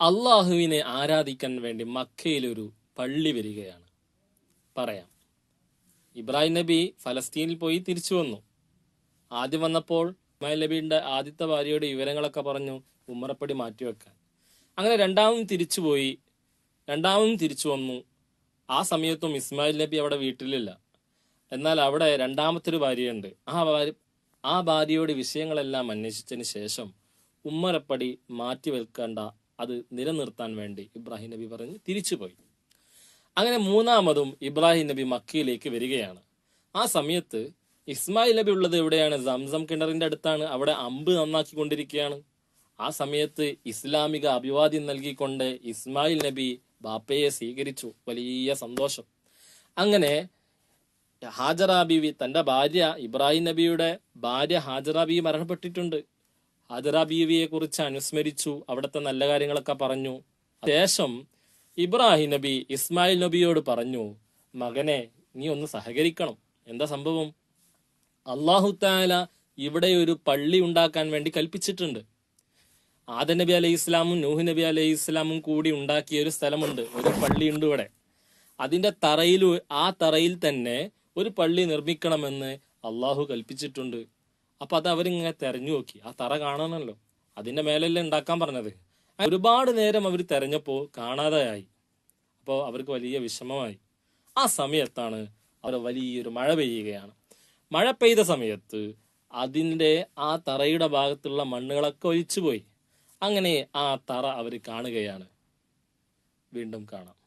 അള്ളാഹുവിനെ ആരാധിക്കാൻ വേണ്ടി മക്കയിലൊരു പള്ളി വരികയാണ്. പറയാം. ഇബ്രാഹിം നബി ഫലസ്തീനിൽ പോയി തിരിച്ചു വന്നു. ആദ്യം വന്നപ്പോൾ ഇസ്മായിൽ നബിയുടെ ആദ്യത്തെ ഭാര്യയുടെ വിവരങ്ങളൊക്കെ പറഞ്ഞു ഉമ്മറപ്പടി മാറ്റിവെക്കാൻ. അങ്ങനെ രണ്ടാമതും തിരിച്ചു പോയി. രണ്ടാമതും തിരിച്ചു വന്നു. ആ സമയത്തും ഇസ്മായിൽ നബി അവിടെ വീട്ടിലില്ല. എന്നാൽ അവിടെ രണ്ടാമത്തെ ഒരു ഭാര്യയുണ്ട്. ആ ഭാര്യ ആ ഭാര്യയുടെ വിഷയങ്ങളെല്ലാം അന്വേഷിച്ചതിന് ശേഷം ഉമ്മരപ്പടി മാറ്റി വെൽക്കേണ്ട അത് നിലനിർത്താൻ വേണ്ടി ഇബ്രാഹിം നബി പറഞ്ഞ് തിരിച്ചുപോയി. അങ്ങനെ മൂന്നാമതും ഇബ്രാഹിം നബി മക്കയിലേക്ക് വരികയാണ്. ആ സമയത്ത് ഇസ്മായിൽ നബി ഉള്ളത് എവിടെയാണ്? സംസം കിണറിന്റെ അടുത്താണ്. അവിടെ അമ്പ് നന്നാക്കി കൊണ്ടിരിക്കുകയാണ് ആ സമയത്ത് ഇസ്ലാമിക അഭിവാദ്യം നൽകിക്കൊണ്ട് ഇസ്മായിൽ നബി ബാപ്പയെ സ്വീകരിച്ചു. വലിയ സന്തോഷം. അങ്ങനെ ഹാജറ തന്റെ ഭാര്യ ഇബ്രാഹിം നബിയുടെ ഭാര്യ ഹാജറ മരണപ്പെട്ടിട്ടുണ്ട്. ഹാജറ ബീവിയെ കുറിച്ച് അനുസ്മരിച്ചു അവിടുത്തെ നല്ല കാര്യങ്ങളൊക്കെ പറഞ്ഞു. ശേഷം ഇബ്രാഹിം നബി ഇസ്മായിൽ നബിയോട് പറഞ്ഞു മകനെ നീ ഒന്ന് സഹകരിക്കണം. എന്താ സംഭവം? അള്ളാഹു താല ഇവിടെ ഒരു പള്ളി ഉണ്ടാക്കാൻ വേണ്ടി കൽപ്പിച്ചിട്ടുണ്ട്. ആദ നബി അലൈഹി ഇസ്ലാമും നൂഹ് നബി അലൈഹി ഇസ്ലാമും കൂടി ഉണ്ടാക്കിയ ഒരു സ്ഥലമുണ്ട് ഒരു പള്ളിയുണ്ട് ഇവിടെ. അതിന്റെ തറയിൽ ആ തറയിൽ തന്നെ ഒരു പള്ളി നിർമ്മിക്കണമെന്ന് അള്ളാഹു കൽപ്പിച്ചിട്ടുണ്ട്. അപ്പൊ അത് അവരിങ്ങനെ തെരഞ്ഞു നോക്കി. ആ തറ കാണണമല്ലോ അതിന്റെ മേലല്ലേ ഉണ്ടാക്കാൻ പറഞ്ഞത്. ഒരുപാട് നേരം അവർ തെരഞ്ഞപ്പോ കാണാതെയായി. അപ്പോൾ അവർക്ക് വലിയ വിഷമമായി. ആ സമയത്താണ് അവർ വലിയൊരു മഴ പെയ്യുകയാണ്. മഴ പെയ്ത സമയത്ത് അതിന്റെ ആ തറയുടെ ഭാഗത്തുള്ള മണ്ണുകളൊക്കെ ഒഴിച്ചുപോയി അങ്ങനെ ആ തറ അവർ കാണുകയാണ്. വീണ്ടും കാണാം.